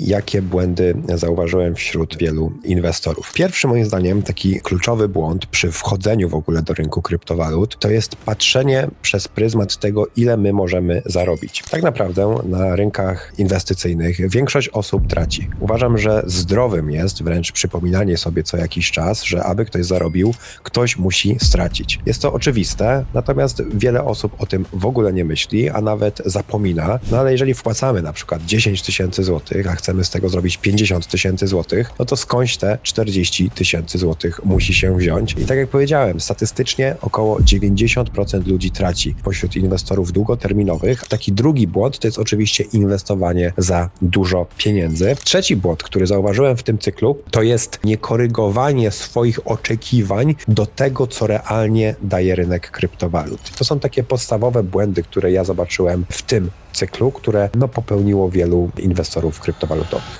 jakie błędy zauważyłem wśród wielu inwestorów. Pierwszy moim zdaniem taki kluczowy błąd przy wchodzeniu w ogóle do rynku kryptowalut to jest patrzenie przez pryzmat tego, ile my możemy zarobić. Tak naprawdę na rynkach inwestycyjnych większość osób traci. Uważam, że zdrowym jest wręcz przypominanie sobie co jakiś czas, że aby ktoś zarobił, ktoś musi stracić. Jest to oczywiste, natomiast wiele osób o tym w ogóle nie myśli, a nawet zapomina. No ale jeżeli wpłacamy na przykład 10 tysięcy złotych, a chcemy z tego zrobić 50 tysięcy złotych, no to skądś te 40 tysięcy złotych musi się wziąć. I tak jak powiedziałem, statystycznie około 90% ludzi traci pośród inwestorów długoterminowych. Taki drugi błąd to jest oczywiście inwestowanie za dużo pieniędzy. Trzeci błąd, który zauważyłem w tym cyklu, to jest niekorygowanie swoich oczekiwań do tego, co realnie daje rynek kryptowalut. To są takie podstawowe błędy, które ja zobaczyłem w tym cyklu, które no, popełniło wielu inwestorów kryptowalutowych.